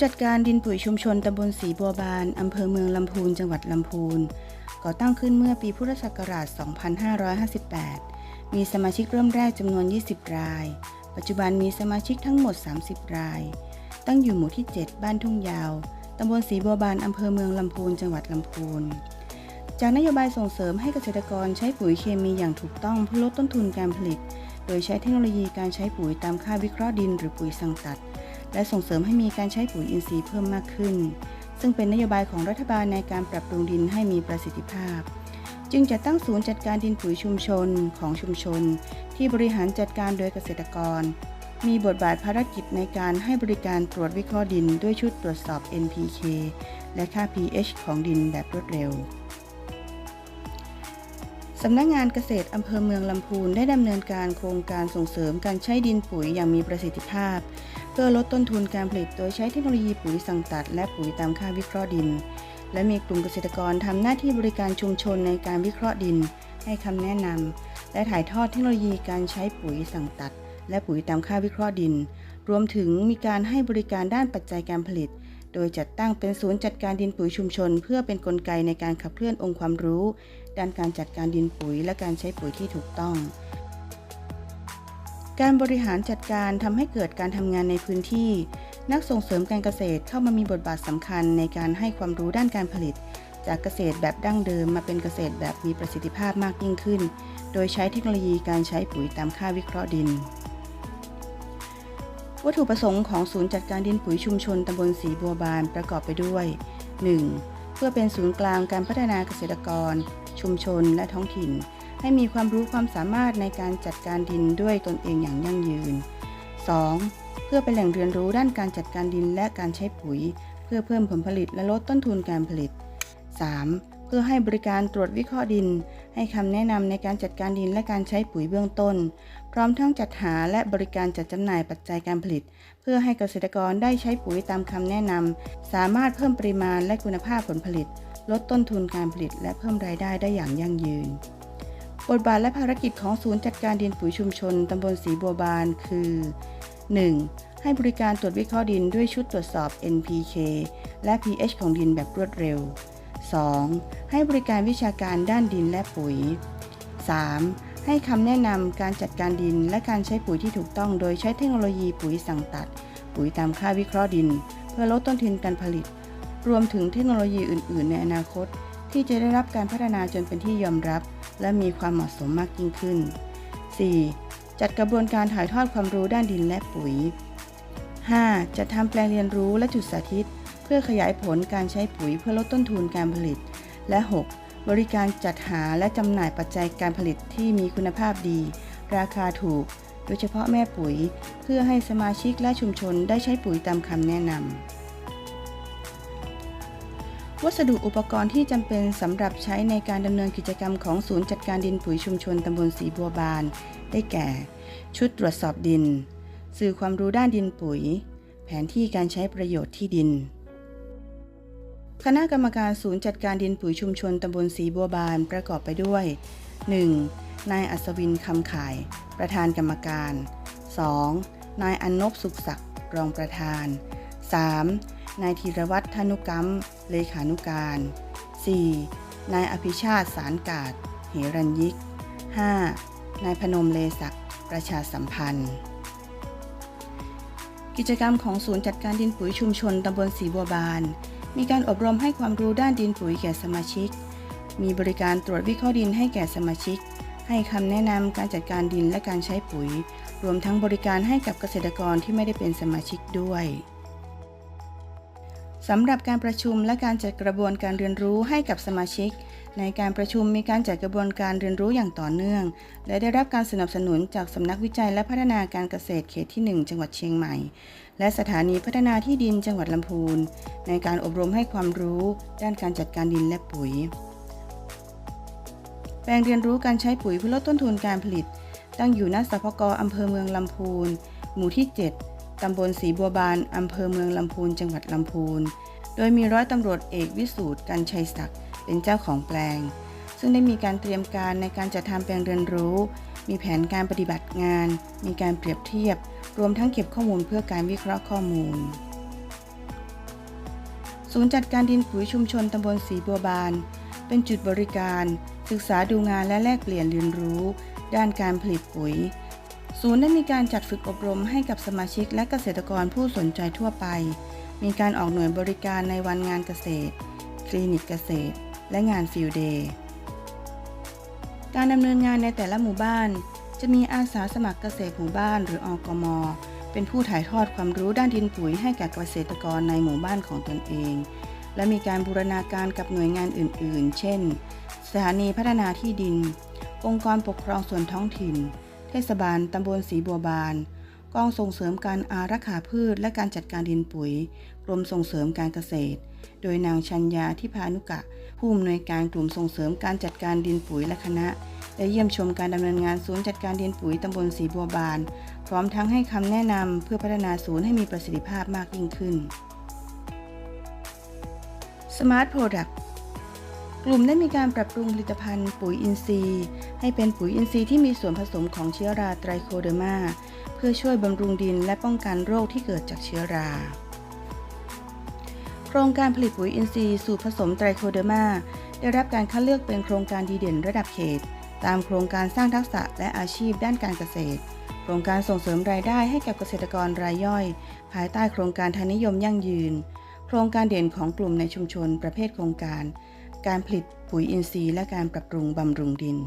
ย์จัดการดินปุ๋ยชุมชนตำบลสีบัวบาน อำเภอเมืองลำพูน จังหวัดลำพูน ก่อตั้งขึ้นเมื่อปีพุทธศักราช 2558 มีสมาชิกเริ่มแรกจำนวน 20 ราย ปัจจุบันมีสมาชิกทั้งหมด 30 ราย ตั้งอยู่หมู่ที่ 7 บ้านทุ่งยาว ตำบลสีบัวบาน อำเภอเมืองลำพูน จังหวัดลำพูน จากนโยบายส่งเสริมให้เกษตรกรใช้ปุ๋ยเคมีอย่างถูกต้องเพื่อลดต้นทุนการผลิต โดยใช้เทคโนโลยีการใช้ปุ๋ยตามค่าวิเคราะห์ดินหรือปุ๋ยสังตัด และส่งเสริมให้มีการใช้ปุ๋ยอินทรีย์เพิ่มมากขึ้น ซึ่งเป็นนโยบายของรัฐบาลในการปรับปรุงดินให้มีประสิทธิภาพ จึงจะตั้งศูนย์จัดการดินปุ๋ยชุมชนของชุมชน ที่บริหารจัดการโดยเกษตรกร มีบทบาทภารกิจในการให้บริการตรวจวิเคราะห์ดินด้วยชุดตรวจสอบ NPK และค่า pH ของดินแบบรวดเร็วสำนักงานเกษตรอำเภอเมืองลำพูนได้ดำเนินการโครงการส่งเสริมการใช้ดินปุ๋ยอย่างมีประสิทธิภาพ เพื่อลดต้นทุนการผลิตโดยใช้เทคโนโลยีปุ๋ยสั่งตัด และปุ๋ยตามค่าวิเคราะห์ดิน และมีกลุ่มเกษตรกรทำหน้าที่บริการชุมชนในการวิเคราะห์ดิน ให้คำแนะนำและถ่ายทอดเทคโนโลยีการใช้ปุ๋ยสั่งตัด และปุ๋ยตามค่าวิเคราะห์ดิน รวมถึงมีการให้บริการด้านปัจจัยการผลิต โดยจัดตั้งเป็นศูนย์จัดการดินปุ๋ยชุมชน เพื่อเป็นนกลไกในการขับเคลื่อนองค์ความรู้ ด้านการจัดการดินปุ๋ย และการใช้ปุ๋ยที่ถูกต้อง การบริหารจัดการทำให้เกิดการทำงานในพื้นที่ นักส่งเสริมการเกษตรเข้ามามีบทบาทสำคัญในการให้ความรู้ด้านการผลิต จากเกษตรแบบดั้งเดิมมาเป็นเกษตรแบบมีประสิทธิภาพมากยิ่งขึ้น โดยใช้เทคโนโลยีการใช้ปุ๋ยตามค่าวิเคราะห์ดิน วัตถุประสงค์ของศูนย์จัดการดินปุ๋ยชุมชนตำบลสีบัวบานประกอบไปด้วย 1. เพื่อเป็นศูนย์กลางการพัฒนาเกษตรกร ชุมชนและท้องถิ่น ให้มีความรู้ความสามารถในการจัดการดินด้วยตนเองอย่างยั่งยืน 2. เพื่อเป็นแหล่งเรียนรู้ด้านการจัดการดินและการใช้ปุ๋ย เพื่อเพิ่มผลผลิตและลดต้นทุนการผลิต 3. เพื่อให้บริการตรวจวิเคราะห์ดิน ให้คำแนะนำในการจัดการดินและการใช้ปุ๋ยเบื้องต้น พร้อมทั้งจัดหาและบริการจัดจำหน่ายปัจจัยการผลิต เพื่อให้เกษตรกรได้ใช้ปุ๋ยตามคำแนะนำสามารถเพิ่มปริมาณและคุณภาพผลผลิต ลดต้นทุนการผลิต และเพิ่มรายได้ได้อย่างยั่งยืน บทบาทและภารกิจของศูนย์จัดการดินปุ๋ยชุมชนตำบลสีบัวบานคือ 1. ให้บริการตรวจวิเคราะห์ดินด้วยชุดตรวจสอบ NPK และ pH ของดินแบบรวดเร็ว 2. ให้บริการวิชาการด้านดินและปุ๋ย 3. ให้คำแนะนำการจัดการดินและการใช้ปุ๋ยที่ถูกต้องโดยใช้เทคโนโลยีปุ๋ยสั่งตัด ปุ๋ยตามค่าวิเคราะห์ดิน เพื่อลดต้นทุนการผลิต รวมถึงเทคโนโลยีอื่น ๆ ในอนาคต ที่จะได้รับการพัฒนาจนเป็นที่ยอมรับ และมีความเหมาะสมมากยิ่งขึ้น 4. จัดกระบวนการถ่ายทอดความรู้ด้านดินและปุ๋ย 5. จัดทำแปลงเรียนรู้และจุดสาธิต พื่อขยายผลการใช้ปุ๋ยเพื่อลดต้นทุนการผลิต และ 6. บริการจัดหาและจำหน่ายปัจจัยการผลิตที่มีคุณภาพดี ราคาถูก โดยเฉพาะแม่ปุ๋ย เพื่อให้สมาชิกและชุมชนได้ใช้ปุ๋ยตามคำแนะนำวัสดุอุปกรณ์ที่จำเป็นสำหรับใช้ในการดำเนินกิจกรรมของศูนย์จัดการดินปุ๋ยชุมชนตำบลสีบัวบาน ได้แก่ ชุดตรวจสอบดิน สื่อความรู้ด้านดินปุ๋ย แผนที่การใช้ประโยชน์ที่ดิน คณะกรรมการศูนย์จัดการดินปุ๋ยชุมชนตำบลสีบัวบานประกอบไปด้วย 1. นายอัศวินคำข่าย ประธานกรรมการ 2. นายอนนบสุขศักดิ์รองประธาน 3. นายธีรวัฒน์ธนุกรรมเลขานุการ 4. นายอภิชาติสารกาดเหรัญยิก 5. นายพนมเลศักประชาสัมพันธ์ กิจกรรมของศูนย์จัดการดินปุ๋ยชุมชนตำบลสีบัวบาน มีการอบรมให้ความรู้ด้านดินปุ๋ยแก่สมาชิก มีบริการตรวจวิเคราะห์ดินให้แก่สมาชิก ให้คำแนะนำการจัดการดินและการใช้ปุ๋ย รวมทั้งบริการให้กับเกษตรกรที่ไม่ได้เป็นสมาชิกด้วยสำหรับการประชุมและการจัดกระบวนการเรียนรู้ให้กับสมาชิก ในการประชุมมีการจัดกระบวนการเรียนรู้อย่างต่อเนื่อง และได้รับการสนับสนุนจากสำนักวิจัยและพัฒนาการเกษตรเขตที่ 1 จังหวัดเชียงใหม่ และสถานีพัฒนาที่ดินจังหวัดลำพูน ในการอบรมให้ความรู้ ด้านการจัดการดินและปุ๋ย แปลงเรียนรู้การใช้ปุ๋ยเพื่อลดต้นทุนการผลิต ตั้งอยู่ณสพกอำเภอเมืองลำพูน หมู่ที่ 7 ตำบลสีบัวบานอำเภอเมืองลำพูน จังหวัดลำพูน โดยมีร้อยตำรวจเอกวิสูตรกันชัยศักดิ์ เป็นเจ้าของแปลง ซึ่งได้มีการเตรียมการในการจัดทำแปลงเรียนรู้ มีแผนการปฏิบัติงาน มีการเปรียบเทียบ รวมทั้งเก็บข้อมูลเพื่อการวิเคราะห์ข้อมูล ศูนย์จัดการดินปุ๋ยชุมชนตำบลสีบัวบาน เป็นจุดบริการ ศึกษาดูงานและแลกเปลี่ยนเรียนรู้ ด้านการผลิตปุ๋ยศูนย์ได้มีการจัดฝึกอบรมให้กับสมาชิกและเกษตรกรผู้สนใจทั่วไป มีการออกหน่วยบริการในวันงานเกษตร คลินิกเกษตร และงานฟิลเดย์การดำเนินงานในแต่ละหมู่บ้าน จะมีอาสาสมัครเกษตรหมู่บ้านหรืออกม เป็นผู้ถ่ายทอดความรู้ด้านดินปุ๋ยให้แก่เกษตรกรในหมู่บ้านของตนเอง และมีการบูรณาการกับหน่วยงานอื่น ๆ เช่น สถานีพัฒนาที่ดิน องค์กรปกครองส่วนท้องถิ่น เทศบาลตำบลสีบัวบาน กองส่งเสริมการอารักขาพืช และการจัดการดินปุ๋ย กรมส่งเสริมการเกษตร โดยนางชัญญาทิพานุกะ ผู้อำนวยการกลุ่มส่งเสริมการจัดการดินปุ๋ยและคณะ ได้เยี่ยมชมการดำเนินงานศูนย์จัดการดินปุ๋ยตำบลสีบัวบาน พร้อมทั้งให้คำแนะนำเพื่อพัฒนาศูนย์ให้มีประสิทธิภาพมากยิ่งขึ้น Smart Product กลุ่มได้มีการปรับปรุงผลิตภัณฑ์ปุ๋ยอินทรีย์ ให้เป็นปุ๋ยอินทรีย์ที่มีส่วนผสมของเชื้อราไตรโคเดอร์มา พื่อช่วยบำรุงดินและป้องกันโรคที่เกิดจากเชื้อรา โครงการผลิตปุ๋ยอินทรีย์สูตรผสมไตรโคเดอร์มาได้รับการคัดเลือกเป็นโครงการดีเด่นระดับเขต ตามโครงการสร้างทักษะและอาชีพด้านการเกษตร โครงการส่งเสริมรายได้ให้กับเกษตรกรรายย่อย ภายใต้โครงการทานิยมยั่งยืน โครงการเด่นของกลุ่มในชุมชน ประเภทโครงการ การผลิตปุ๋ยอินทรีย์และการปรับปรุงบำรุงดิน